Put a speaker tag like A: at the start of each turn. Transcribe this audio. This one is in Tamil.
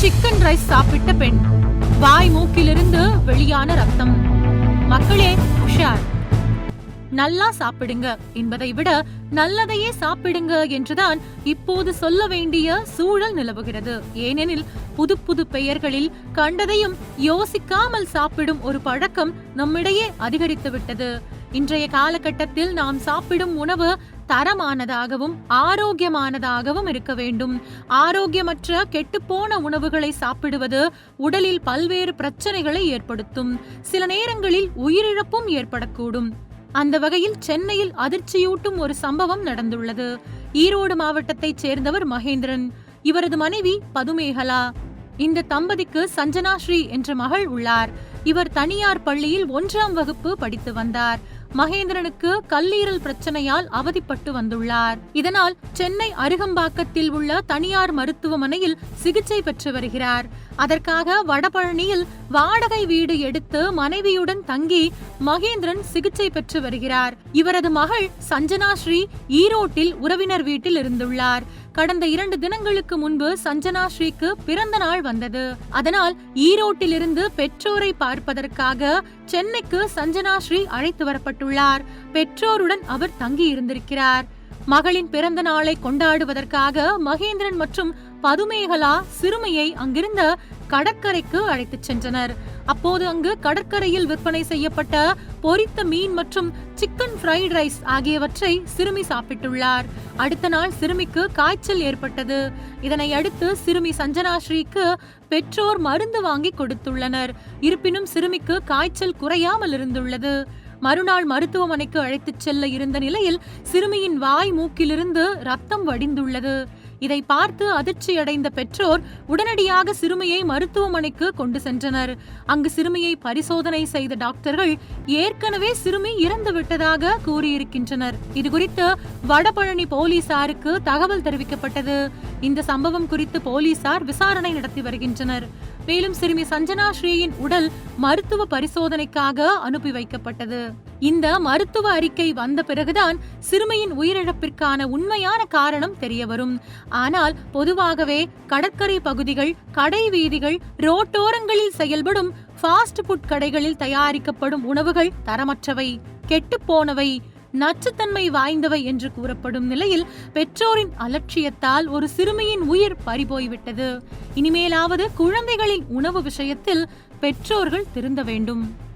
A: சிக்கன் ரைஸ் சாப்பிட்ட பெண் வாய் மூக்கிலிருந்து வெளியான ரத்தம். மக்களே உஷார். நல்லா சாப்பிடுங்க என்பதை விட நல்லதையே சாப்பிடுங்க என்றுதான் இப்போது சொல்ல வேண்டிய சூழல் நிலவுகிறது. ஏனெனில் புது புது பெயர்களில் கண்டதையும் யோசிக்காமல் சாப்பிடும் ஒரு பழக்கம் நம்மிடையே அதிகரித்து விட்டது இன்றைய காலகட்டத்தில் நாம் சாப்பிடும் உணவு தரமானதாகவும் ஆரோக்கியமானதாகவும் இருக்க வேண்டும். ஆரோக்கியமற்ற கெட்டுப்போன உணவுகளை சாப்பிடுவது உடலில் பல்வேறு பிரச்சனைகளை ஏற்படுத்தும். சில நேரங்களில் உயிரிழப்பும் ஏற்படக்கூடும். அந்த வகையில் சென்னையில் அதிர்ச்சியூட்டும் ஒரு சம்பவம் நடந்துள்ளது. ஈரோடு மாவட்டத்தைச் சேர்ந்தவர் மகேந்திரன். இவரது மனைவி பதுமேகலா. இந்த தம்பதிக்கு சஞ்சனா ஸ்ரீ என்ற மகள் உள்ளார். இவர் தனியார் பள்ளியில் ஒன்றாம் வகுப்பு படித்து வந்தார். மகேந்திரனுக்கு கல்லீரல் பிரச்சனையால் அவதிப்பட்டு வந்துள்ளார். இதனால் சென்னை அருகம்பாக்கத்தில் உள்ள தனியார் மருத்துவமனையில் சிகிச்சை பெற்று வருகிறார். அதற்காக வடபழனியில் வாடகை வீடு எடுத்து மனைவியுடன் தங்கி மகேந்திரன் சிகிச்சை பெற்று வருகிறார். இவரது மகள் சஞ்சனா ஸ்ரீ ஈரோட்டில் உறவினர் வீட்டில் இருந்துள்ளார். கடந்த இரண்டு தினங்களுக்கு முன்பு சஞ்சனா ஸ்ரீக்கு பிறந்த நாள் வந்தது. அதனால் ஈரோட்டிலிருந்து பெற்றோரை பார்ப்பதற்காக சென்னைக்கு சஞ்சனா ஸ்ரீ அழைத்து வரப்பட்டுள்ளார். பெற்றோருடன் அவர் தங்கி இருந்திருக்கிறார் மகளின் பிறந்த நாளை கொண்டாடுவதற்காக மகேந்திரன் மற்றும் பதுமேகலா சிறுமியை அங்கிருந்த கடற்கரைக்கு அழைத்துச் சென்றனர். அப்போது அங்கு கடற்கரையில் விற்பனை செய்யப்பட்ட பொரித்த மீன் மற்றும் சிக்கன் ஃப்ரைட் ரைஸ் ஆகியவற்றை சிறுமி சாப்பிட்டுள்ளார். அடுத்த நாள் சிறுமிக்கு காய்ச்சல் ஏற்பட்டது. இதனை அடுத்து சிறுமி சஞ்சனா ஸ்ரீக்கு பெற்றோர் மருந்து வாங்கி கொடுத்துள்ளனர். இருப்பினும் சிறுமிக்கு காய்ச்சல் குறையாமல் இருந்துள்ளது. மறுநாள் மருத்துவமனைக்கு அழைத்துச் செல்ல இருந்த நிலையில் சிறுமியின் வாய் மூக்கிலிருந்து ரத்தம் வடிந்துள்ளது. இதை பார்த்து அதிர்ச்சியடைந்த பெற்றோர் உடனடியாக சிறுமியை மருத்துவமனைக்கு கொண்டு சென்றனர். அங்கு சிறுமியை பரிசோதனை செய்த டாக்டர்கள் ஏற்கனவே சிறுமி இறந்து விட்டதாக கூறியிருக்கின்றனர். இதுகுறித்து வடபழனி போலீசாருக்கு தகவல் தெரிவிக்கப்பட்டது. இந்த சம்பவம் குறித்து போலீசார் விசாரணை நடத்தி வருகின்றனர். மேலும் சிறுமி சஞ்சனா ஸ்ரீயின் உடல் மருத்துவ பரிசோதனைக்காக அனுப்பி வைக்கப்பட்டது. இந்த மருத்துவ அறிக்கை வந்த பிறகுதான் சிறுமியின் உயிரிழப்பிற்கான உண்மையான காரணம் தெரியவரும். ஆனால் பொதுவாகவே கடற்கரை பகுதிகள் கடை வீதிகள் ரோட்டோரங்களில் செயல்படும் ஃபாஸ்ட் ஃபுட் கடைகளில் தயாரிக்கப்படும் உணவுகள் தரமற்றவை கெட்டுப்போனவை நச்சுத்தன்மை வாய்ந்தவை என்று கூறப்படும் நிலையில் பெற்றோரின் அலட்சியத்தால் ஒரு சிறுமியின் உயிர் பறிபோய்விட்டது. இனிமேலாவது குழந்தைகளின் உணவு விஷயத்தில் பெற்றோர்கள் திருந்த வேண்டும்.